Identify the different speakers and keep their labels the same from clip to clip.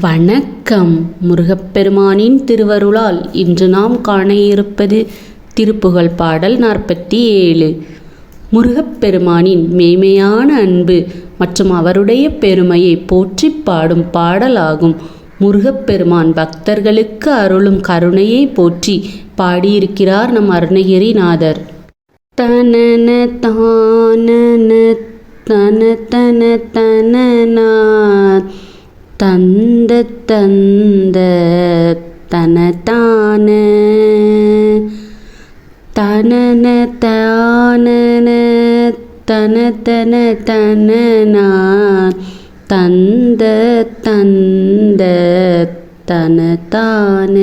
Speaker 1: வணக்கம். முருகப்பெருமானின் திருவருளால் இன்று நாம் காண இருப்பது திருப்புகழ் பாடல் நாற்பத்தி ஏழு முருகப்பெருமானின் மேமையான அன்பு மற்றும் அவருடைய பெருமையை போற்றிப் பாடும் பாடலாகும். முருகப்பெருமான் பக்தர்களுக்கு அருளும் கருணையை போற்றி பாடியிருக்கிறார் நம் அருணகிரிநாதர். தனன தானன தன தன தனனா தந்த தந்த தனதான தனன தானன தன தனனா தந்த தந்த தனதான.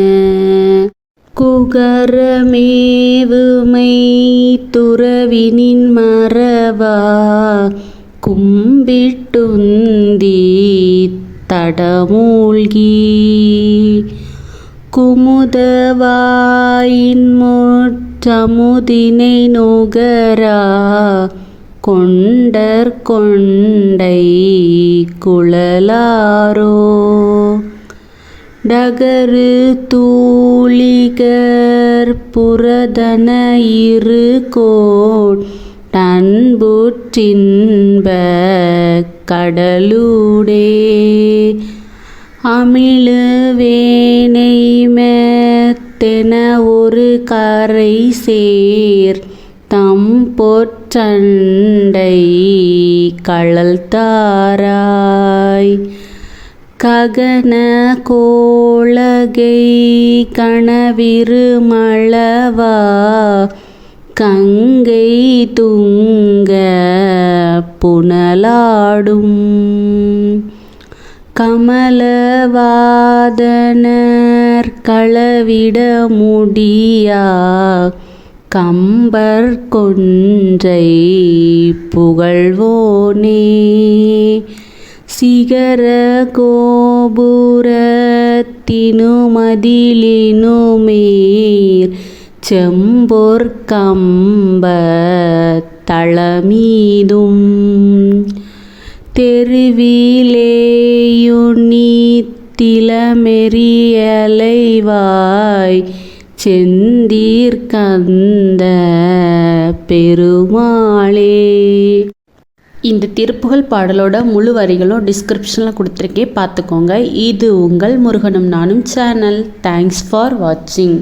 Speaker 1: குகரமேவுமை துறவினின் மறவா கும்பிட்டுந்தீ கடமூழ்கி குமுதவாயின் முற்றமுதினை நுகரா. கொண்டர் கொண்டை குழலாரோ. டகரு தூளிகர் புரதன இரு கோட் டன்புற்றின்ப கடலூடே. அமிழு வேனைமெத்தென ஒரு கரை சேர். தம் பொற்றண்டை கழல் தாராய். ககன கோளகை கணவிரு மளவா. கங்கை துங்க புனலாடும். கமலவாதனர் களவிட முடியா? கம்பர் கொன்றை புகழ்வோனே. சிகர கோபுரத்தினுமதிலினுமேர் செம்போர் கம்ப தளமீதும் தெருவிலேயுண்ணி திலமெறியலைவாய் செந்தீர்கந்த பெருமாளே. இந்த திருப்புகழ் பாடலோட முழு வரிகளும் டிஸ்கிரிப்ஷனில் கொடுத்துருக்கே பார்த்துக்கோங்க. இது உங்கள் முருகனும் நானும் சேனல் தேங்க்ஸ் ஃபார் வாட்சிங்